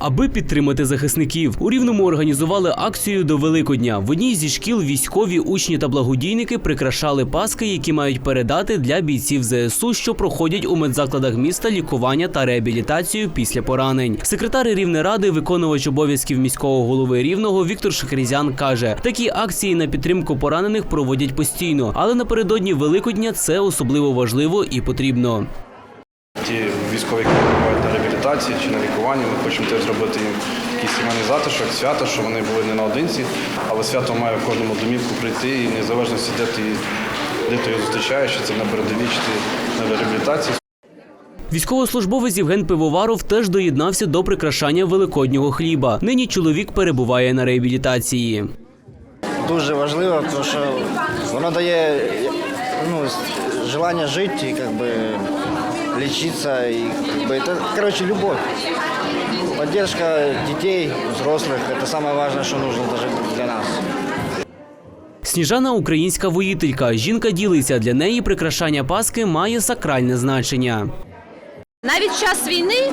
Аби підтримати захисників, у рівному організували акцію до Великодня. В одній зі шкіл військові учні та благодійники прикрашали паски, які мають передати для бійців ЗСУ, що проходять у медзакладах міста лікування та реабілітацію після поранень. Секретар Рівнеради, виконувач обов'язків міського голови Рівного Віктор Шахрізян каже: такі акції на підтримку поранених проводять постійно, але напередодні Великодня це особливо важливо і потрібно. Ті військові, які перебувають на реабілітації чи на лікуванні, ми хочемо теж зробити їм якийсь сімейний затишок, свято, щоб вони були не наодинці, але свято має в кожному домівку прийти і незалежно де ти, де ти його зустрічаєш, чи це на передовій, чи ти на реабілітації. Військовослужбовець Євген Пивоваров теж доєднався до прикрашання великоднього хліба. Нині чоловік перебуває на реабілітації. дуже важливо, тому що воно дає ну, желання жити і бы, лечиться. И, как бы, это, короче, любовь. Поддержка детей, взрослых – это самое важное, что нужно даже для нас. Сніжана українська воїтелька. Жінка ділиться для неї прикрашання Паски має сакральне значення. Навіть в час війни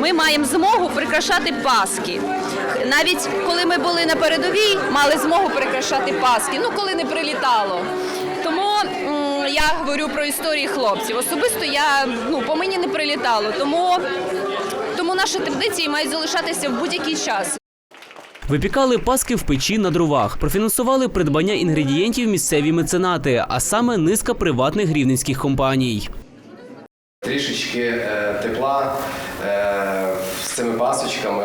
ми маємо змогу прикрашати паски. Навіть коли ми були на передовій, мали змогу прикрашати паски. Ну коли не прилітало. Я говорю про історії хлопців. Особисто я ну по мені не прилітало. Тому, тому наші традиції мають залишатися в будь-який час. Випікали паски в печі на дровах, профінансували придбання інгредієнтів місцеві меценати, а саме низка приватних рівненських компаній. Трішечки е, тепла е, з цими пасочками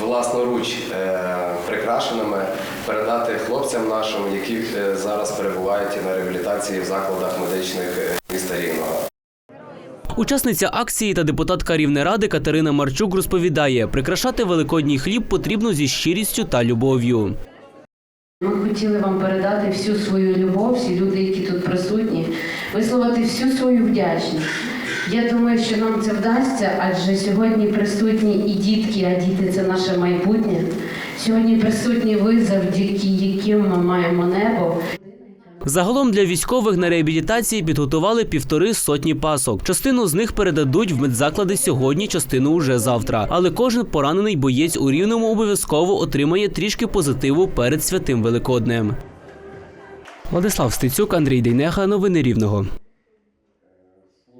власноруч е, прикрашеними передати хлопцям нашим, які е, зараз перебувають на реабілітації в закладах медичних міста Рівного. Учасниця акції та депутатка Рівнеради Катерина Марчук розповідає, прикрашати великодній хліб потрібно зі щирістю та любов'ю. Ми хотіли вам передати всю свою любов, всі люди, які тут присутні, висловити всю свою вдячність. Я думаю, що нам це вдасться, адже сьогодні присутні і дітки, а діти це наше майбутнє. Сьогодні присутні ви, завдяки яким ми маємо небо. Загалом для військових на реабілітації підготували півтори сотні пасок. Частину з них передадуть в медзаклади сьогодні, частину уже завтра. Але кожен поранений боєць у рівному обов'язково отримає трішки позитиву перед святим Великоднем. Владислав Стецюк, Андрій Дейнеха. Новини Рівного.